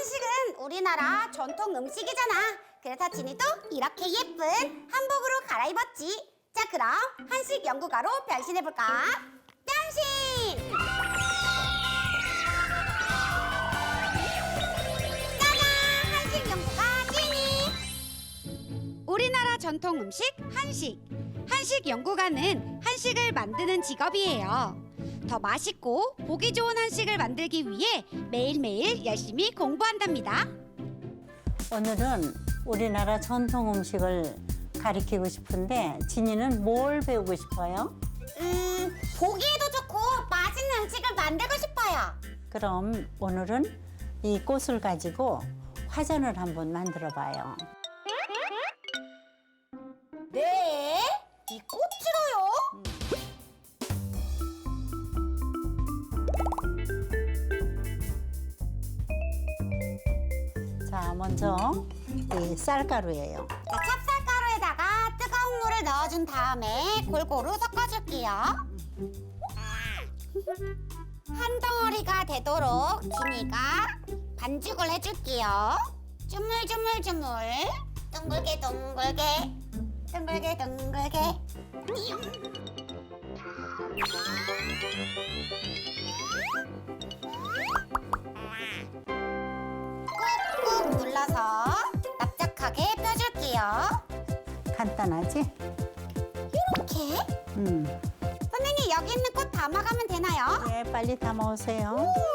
한식은 우리나라 전통 음식이잖아. 그래서 진이도 이렇게 예쁜 한복으로 갈아입었지. 자, 그럼 한식 연구가로 변신해볼까? 변신! 짜잔! 한식 연구가 찐이! 우리나라 전통 음식 한식. 한식 연구가는 한식을 만드는 직업이에요. 더 맛있고 보기 좋은 한식을 만들기 위해 매일매일 열심히 공부한답니다. 오늘은 우리나라 전통 음식을 가리키고 싶은데 진이는 뭘 배우고 싶어요? 음, 보기에도 좋고 맛있는 음식을 만들고 싶어요. 그럼 오늘은 이 꽃을 가지고 화전을 한번 만들어 봐요. 네? 이 꽃 자, 먼저 이 쌀가루예요. 자, 찹쌀가루에다가 뜨거운 물을 넣어준 다음에 골고루 섞어줄게요. 한 덩어리가 되도록 진이가 반죽을 해줄게요. 주물주물주물, 둥글게 둥글게, 둥글게 둥글게. 눌러서 납작하게 펴줄게요. 간단하지? 이렇게? 음. 선생님 여기 있는 꽃 담아가면 되나요? 네, 빨리 담아오세요.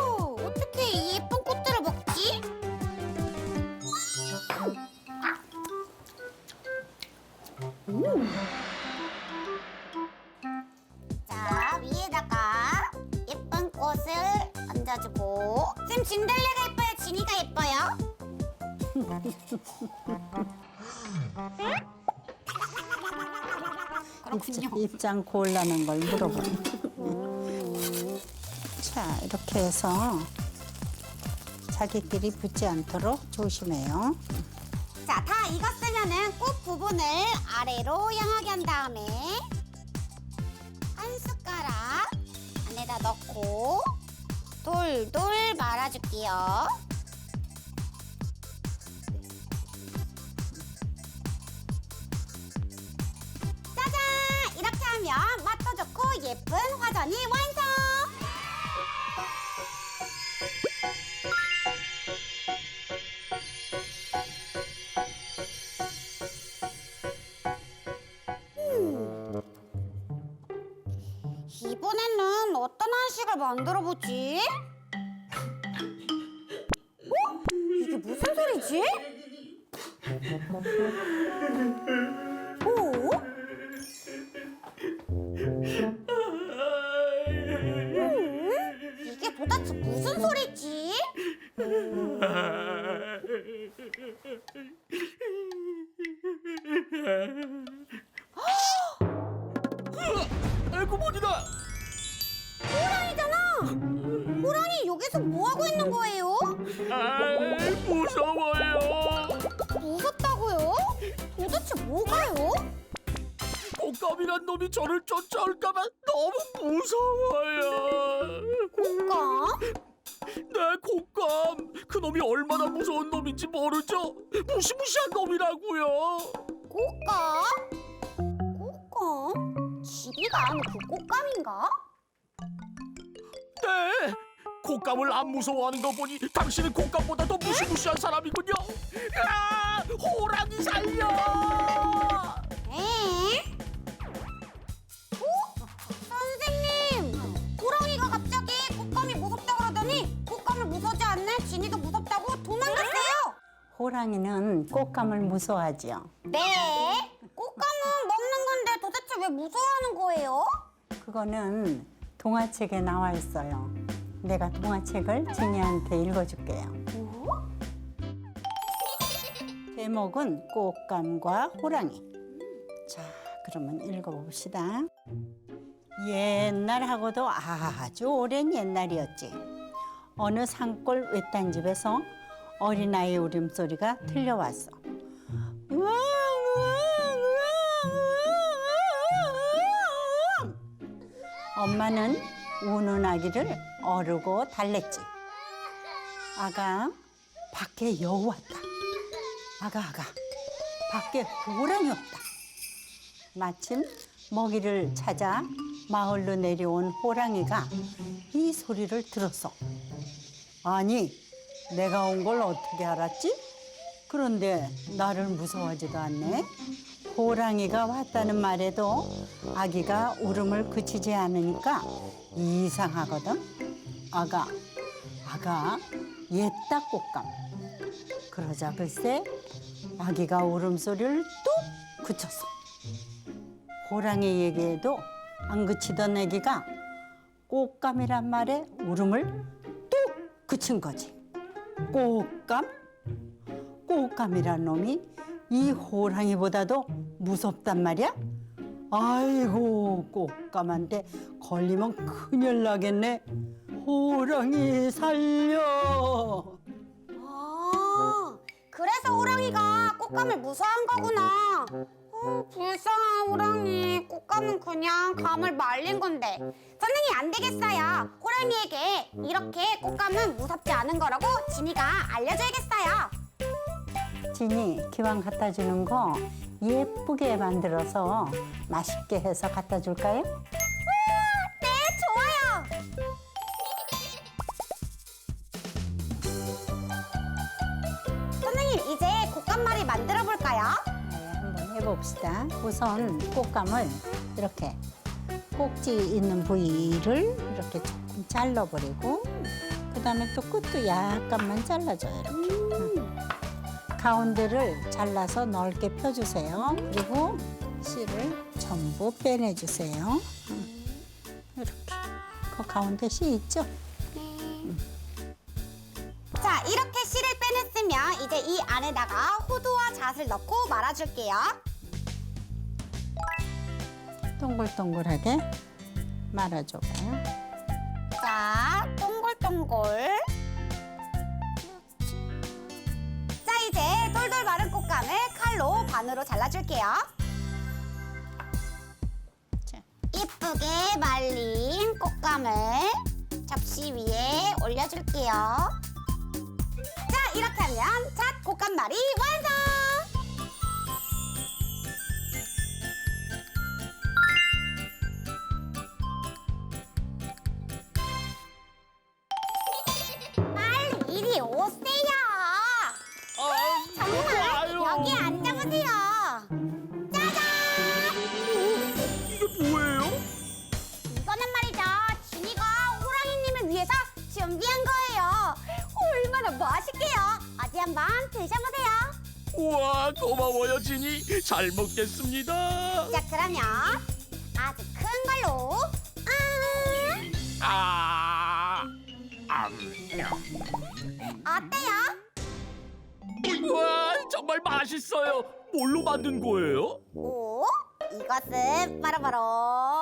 오, 어떻게 이 예쁜 꽃들을 먹지? 자 위에다가 예쁜 꽃을 얹어주고 쌤 진달래가 예뻐요? 지니가 예뻐요? 그렇군요. 입장, 고르라는 걸 물어보네. 자, 이렇게 해서 자기끼리 붙지 않도록 조심해요. 자, 다 익었으면은 꽃 부분을 아래로 향하게 한 다음에 한 숟가락 안에다 넣고 돌돌 말아줄게요. 예쁜 화전이 완성! 이번에는 어떤 한식을 만들어 보지? 어? 이게 무슨 소리지? 알고 보니라 호랑이잖아! 호랑이 여기서 뭐 하고 있는 거예요? 아이 무서워요 무섭다고요? 도대체 뭐가요? 꽃감이란 놈이 저를 쫓아올까봐 너무 무서워요 꽃감? 네 꽃감 그 놈이 얼마나 무서운 놈인지 모르죠 무시무시한 놈이라고요 꽃감? 꽃감? 집이가 아는 그 꽃감인가? 네 꽃감을 안 무서워하는 거 보니 당신은 꽃감보다 더 무시무시한 사람이군요 아 호랑이 살려 에? 어? 호랑이는 꽃감을 무서워하지요. 네? 꽃감은 먹는 건데 도대체 왜 무서워하는 거예요? 그거는 동화책에 나와 있어요. 내가 동화책을 진이한테 읽어줄게요. 제목은 꽃감과 호랑이. 자, 그러면 읽어봅시다. 옛날하고도 아주 오랜 옛날이었지. 어느 산골 외딴 집에서 어린아이 울음소리가 들려왔어. 우왕, 우왕, 우왕, 우왕. 엄마는 우는 아기를 어르고 달랬지. 아가, 밖에 여우 왔다. 아가, 아가, 밖에 호랑이 없다. 마침 먹이를 찾아 마을로 내려온 호랑이가 이 소리를 들었어. 아니, 내가 온 걸 어떻게 알았지? 그런데 나를 무서워하지도 않네. 호랑이가 왔다는 말에도 아기가 울음을 그치지 않으니까 이상하거든. 아가, 아가, 옛다 꽃감. 그러자 글쎄 아기가 울음소리를 뚝 그쳤어. 호랑이 얘기에도 안 그치던 아기가 꽃감이란 말에 울음을 뚝 그친 거지. 꽃감? 꽃감이란 놈이 이 호랑이보다도 무섭단 말이야? 아이고 꽃감한테 걸리면 큰일 나겠네. 호랑이 살려. 아, 그래서 호랑이가 꽃감을 무서워한 거구나. 어, 불쌍한 호랑이. 꽃감은 그냥 감을 말린 건데. 선생님 안 되겠어요. 호랑이에게 이렇게 꽃감은 무섭지 않은 거라고 진이가 알려줘야겠어요. 진이 기왕 갖다 주는 거 예쁘게 만들어서 맛있게 해서 갖다 줄까요? 네, 좋아요. 선생님 이제 꽃감말이 만들어 볼까요? 네, 한번 해봅시다. 우선 꽃감을 이렇게 꼭지 있는 부위를 이렇게 조금 잘라버리고 그 다음에 또 끝도 약간만 잘라줘요. 이렇게. 응. 가운데를 잘라서 넓게 펴주세요. 그리고 씨를 전부 빼내주세요. 응. 이렇게. 그 가운데 씨 있죠? 자, 이렇게 씨를 빼냈으면 이제 이 안에다가 호두와 잣을 넣고 말아줄게요. 동글동글하게 말아줘봐요. 자, 동글동글. 자, 이제 돌돌 마른 꽃감을 칼로 반으로 잘라줄게요. 자. 이쁘게 말린 꽃감을 접시 위에 올려줄게요. 자, 이렇게 하면 잣 꽃감말이 완성! 오세요. 아, 정말 와요. 여기 앉아보세요. 짜잔! 이게 뭐예요? 이거는 말이죠. 진이가 호랑이님을 위해서 준비한 거예요. 얼마나 맛있게요. 어디 한번 드셔보세요. 우와 고마워요 진이 잘 먹겠습니다 자, 그러면 아주 큰 걸로. 아, 아, 음. 우와 정말 맛있어요 뭘로 만든 거예요? 오, 이것은 바로바로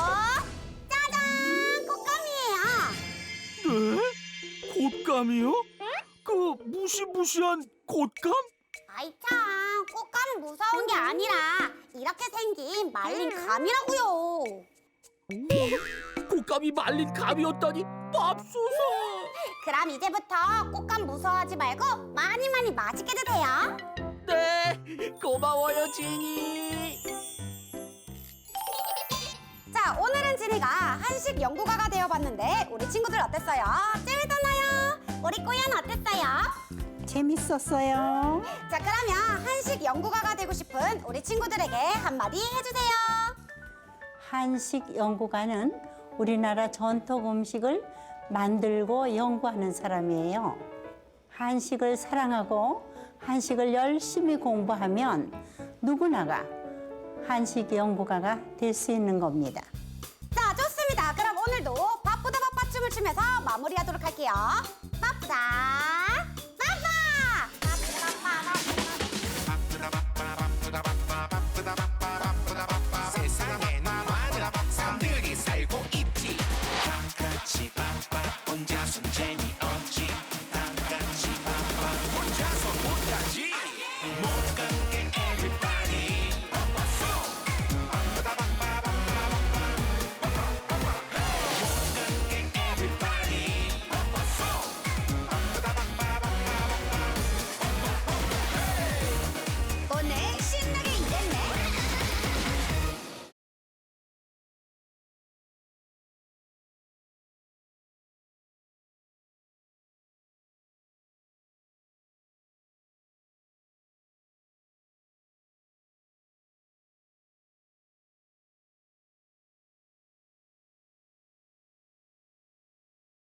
짜잔! 꽃감이에요. 네? 곶감이요? 그 무시무시한 곶감? 아이 참, 꽃감은 무서운 게 아니라 이렇게 생긴 말린 감이라고요. 곶감이 말린 감이었다니 맙소사 그럼 이제부터 꽃감 무서워하지 말고 많이 많이 맛있게 드세요. 네 고마워요 진이 자, 오늘은 진이가 한식 연구가가 되어봤는데 우리 친구들 어땠어요? 재밌었나요? 우리 꼬연 어땠어요? 재밌었어요. 자, 그러면 한식 연구가가 되고 싶은 우리 친구들에게 한마디 해주세요. 한식 연구가는 우리나라 전통 음식을 만들고 연구하는 사람이에요. 한식을 사랑하고 한식을 열심히 공부하면 누구나가 한식 연구가가 될 수 있는 겁니다. 자, 좋습니다. 그럼 오늘도 바쁘다 바빠 춤을 추면서 마무리하도록 할게요. 바쁘다 More